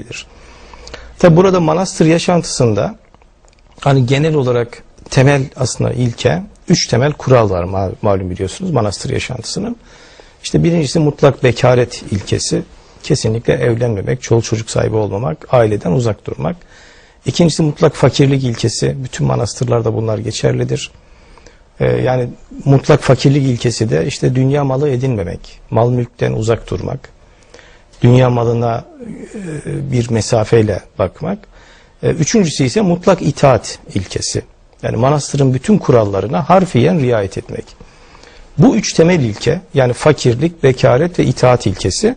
bilir. Tabi burada manastır yaşantısında hani genel olarak temel aslında ilke, üç temel kural var ma- malum biliyorsunuz manastır yaşantısının. İşte birincisi mutlak bekaret ilkesi. Kesinlikle evlenmemek, çoluk çocuk sahibi olmamak, aileden uzak durmak. İkincisi mutlak fakirlik ilkesi. Bütün manastırlarda bunlar geçerlidir. Ee, yani mutlak fakirlik ilkesi de işte dünya malı edinmemek, mal mülkten uzak durmak, dünya malına e, bir mesafeyle bakmak. E, Üçüncüsü ise mutlak itaat ilkesi. Yani manastırın bütün kurallarına harfiyen riayet etmek. Bu üç temel ilke yani fakirlik, bekaret ve itaat ilkesi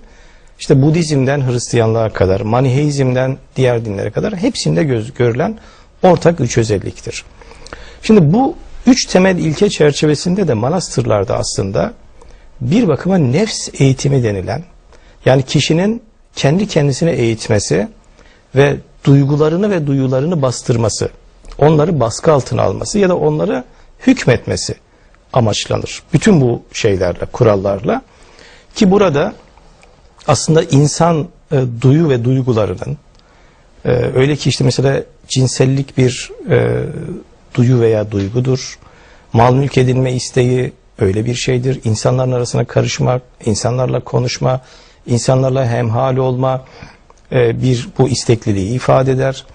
işte Budizm'den Hristiyanlığa kadar, Maniheizm'den diğer dinlere kadar hepsinde göz, görülen ortak üç özelliktir. Şimdi bu üç temel ilke çerçevesinde de manastırlarda aslında bir bakıma nefs eğitimi denilen yani kişinin kendi kendisine eğitmesi ve duygularını ve duyularını bastırması, onları baskı altına alması ya da onları hükmetmesi amaçlanır. Bütün bu şeylerle, kurallarla ki burada aslında insan e, duyu ve duygularının e, öyle ki işte mesela cinsellik bir e, duyu veya duygudur. Mal mülk edinme isteği öyle bir şeydir. İnsanların arasına karışmak, insanlarla konuşma, insanlarla hemhal olma e, bir bu istekliliği ifade eder.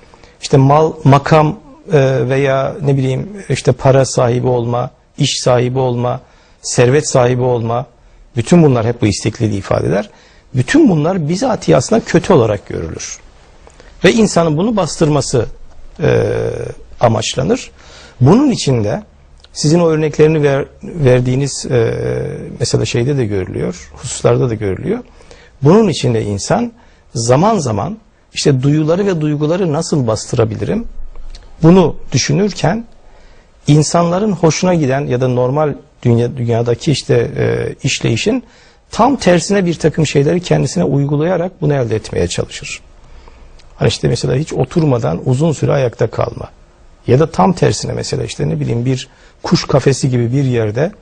İşte mal, makam e, veya ne bileyim işte para sahibi olma, iş sahibi olma, servet sahibi olma bütün bunlar hep bu istekliliği ifade eder. Bütün bunlar bizatihi aslında kötü olarak görülür. Ve insanın bunu bastırması e, amaçlanır. Bunun içinde sizin o örneklerini ver, verdiğiniz e, mesela şeyde de görülüyor, hususlarda da görülüyor. Bunun içinde insan zaman zaman işte duyuları ve duyguları nasıl bastırabilirim? Bunu düşünürken insanların hoşuna giden ya da normal dünya, dünyadaki işte e, işleyişin tam tersine bir takım şeyleri kendisine uygulayarak bunu elde etmeye çalışır. Hani işte mesela hiç oturmadan uzun süre ayakta kalma. Ya da tam tersine mesela işte ne bileyim bir kuş kafesi gibi bir yerde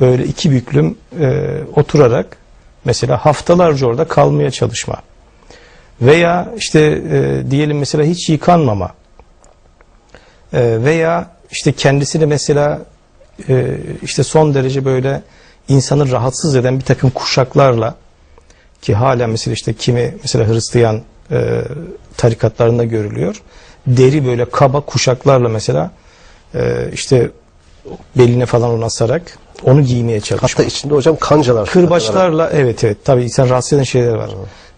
böyle iki büklüm e, oturarak mesela haftalarca orada kalmaya çalışma. Veya işte e, diyelim mesela hiç yıkanmama. E, veya işte kendisini mesela e, işte son derece böyle insanı rahatsız eden bir takım kuşaklarla ki hala mesela işte kimi mesela Hristiyan e, tarikatlarında görülüyor. Deri böyle kaba kuşaklarla mesela e, işte beline falan onu asarak onu giymeye çalışma. Hatta içinde hocam kancalar. Kırbaçlarla evet evet tabii insan rahatsız eden şeyler var.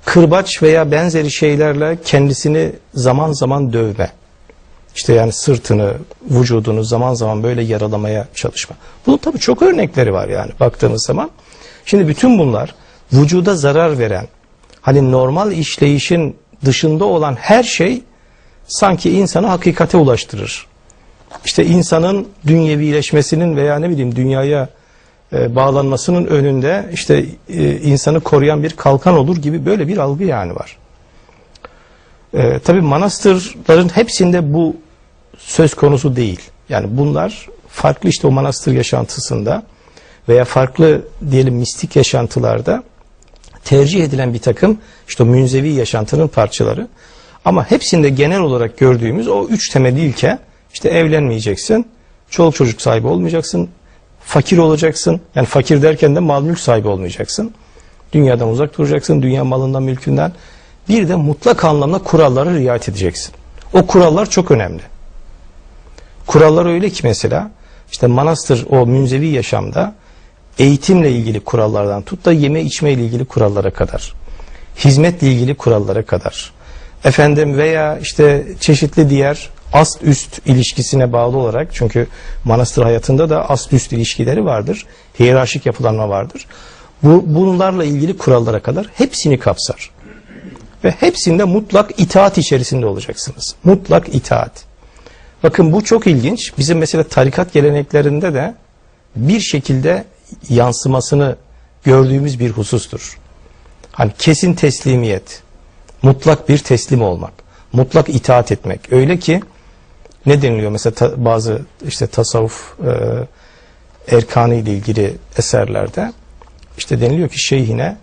Kırbaç veya benzeri şeylerle kendisini zaman zaman dövme. İşte yani sırtını, vücudunu zaman zaman böyle yaralamaya çalışma. Bunun tabii çok örnekleri var yani baktığımız zaman. Şimdi bütün bunlar vücuda zarar veren, hani normal işleyişin dışında olan her şey sanki insanı hakikate ulaştırır. İşte insanın dünyevileşmesinin veya ne bileyim dünyaya e, bağlanmasının önünde işte e, insanı koruyan bir kalkan olur gibi böyle bir algı yani var. E, tabii manastırların hepsinde bu söz konusu değil. Yani bunlar farklı işte o manastır yaşantısında veya farklı diyelim mistik yaşantılarda tercih edilen bir takım işte münzevi yaşantının parçaları. Ama hepsinde genel olarak gördüğümüz o üç temel ilke işte evlenmeyeceksin, çoluk çocuk sahibi olmayacaksın, fakir olacaksın. Yani fakir derken de mal mülk sahibi olmayacaksın. Dünyadan uzak duracaksın, dünya malından mülkünden. Bir de mutlak anlamda kurallara riayet edeceksin. O kurallar çok önemli. Kurallar öyle ki mesela işte manastır o münzevi yaşamda eğitimle ilgili kurallardan tut da yeme içme ile ilgili kurallara kadar. Hizmetle ilgili kurallara kadar. Efendim veya işte çeşitli diğer ast üst ilişkisine bağlı olarak çünkü manastır hayatında da ast üst ilişkileri vardır. Hiyerarşik yapılanma vardır. Bu, bunlarla ilgili kurallara kadar hepsini kapsar. Ve hepsinde mutlak itaat içerisinde olacaksınız. Mutlak itaat. Bakın bu çok ilginç. Bizim mesela tarikat geleneklerinde de bir şekilde yansımasını gördüğümüz bir husustur. Hani kesin teslimiyet, mutlak bir teslim olmak, mutlak itaat etmek. Öyle ki ne deniliyor mesela ta- bazı işte tasavvuf e, erkanı ile ilgili eserlerde işte deniliyor ki şeyhine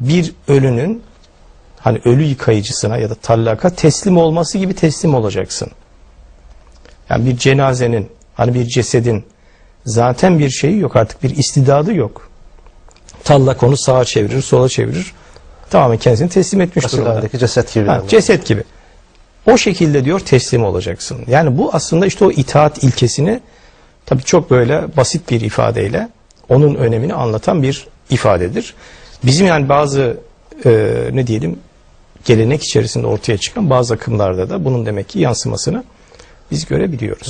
bir ölünün hani ölü yıkayıcısına ya da tallaka teslim olması gibi teslim olacaksın. Yani bir cenazenin, hani bir cesedin zaten bir şeyi yok artık bir istidadı yok. Tallak onu sağa çevirir, sola çevirir. Tamamen kendisini teslim etmiş durumda. Asilhanedeki ceset gibi. Ha, yani. ceset gibi. O şekilde diyor teslim olacaksın. Yani bu aslında işte o itaat ilkesini tabii çok böyle basit bir ifadeyle onun önemini anlatan bir ifadedir. Bizim yani bazı e, ne diyelim gelenek içerisinde ortaya çıkan bazı akımlarda da bunun demek ki yansımasını biz görebiliyoruz.